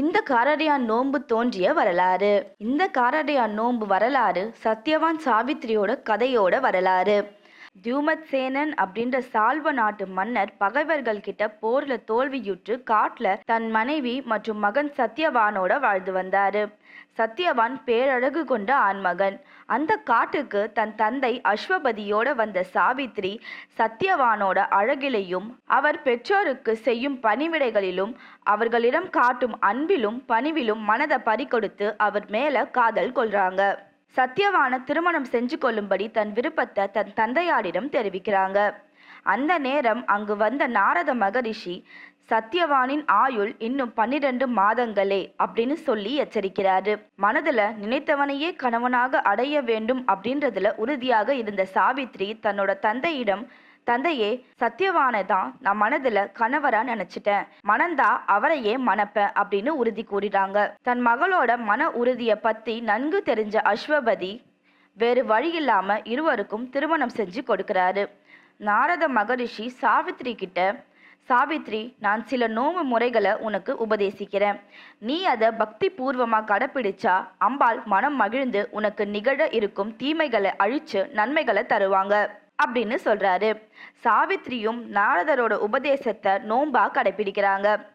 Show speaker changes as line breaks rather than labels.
இந்த காரடையான் நோன்பு தோன்றிய வரலாறு. இந்த காரடையான் நோன்பு வரலாறு சத்யவான் சாவித்திரியோட கதையோட வரலாறு. தியூமத் சேனன் அப்படின்ற சால்வ நாட்டு மன்னர் பகைவர்கள் கிட்ட போர்ல தோல்வியுற்று காட்டுல தன் மனைவி மற்றும் மகன் சத்யவானோட வாழ்ந்து வந்தாரு. சத்யவான் பேரழகு கொண்ட ஆண்மகன். அந்த காட்டுக்கு தன் தந்தை அஸ்வபதியோட வந்த சாவித்ரி சத்யவானோட அழகிலையும் அவர் பெற்றோருக்கு செய்யும் பணிவிடைகளிலும் அவர்களிடம் காட்டும் அன்பிலும் பணிவிலும் மனதை பறிகொடுத்து அவர் மேல காதல் கொள்றாங்க. சத்யவான திருமணம் செஞ்சு கொள்ளும்படி தன் விருப்பத்தை தன் தந்தையாரிடம் தெரிவிக்கிறாங்க. அந்த நேரம் அங்கு வந்த நாரத மகரிஷி சத்யவானின் ஆயுள் இன்னும் பன்னிரண்டு மாதங்களே அப்படின்னு சொல்லி எச்சரிக்கிறாரு. மனதுல நினைத்தவனையே கணவனாக அடைய வேண்டும் அப்படின்றதுல உறுதியாக இருந்த சாவித்ரி தன்னோட தந்தையிடம் தந்தையே சத்யவானை தான் நான் மனதுல கணவரா நினைச்சிட்டேன். மனந்தா அவரையே மணப்பேன் அப்படின்னு உறுதி கூறினாங்க தன் மகளோட மன உறுதியை பத்தி நன்கு தெரிஞ்ச அஸ்வபதி வேறு வழி இல்லாம இருவருக்கும் திருமணம் செஞ்சு கொடுக்கிறாரு. நாரத மகரிஷி சாவித்ரி கிட்ட சாவித்ரி நான் சில நோவு முறைகளை உனக்கு உபதேசிக்கிறேன். நீ அதை பக்தி பூர்வமாக கடைப்பிடிச்சா அம்பாள் மனம் மகிழ்ந்து உனக்கு நிகழ இருக்கும் தீமைகளை அழிச்சு நன்மைகளை தருவாங்க. அப்படின்னு சொல்றாரு. சாவித்திரியும் நாரதரோட உபதேசத்தை நோன்பா கடைப்பிடிக்கிறாங்க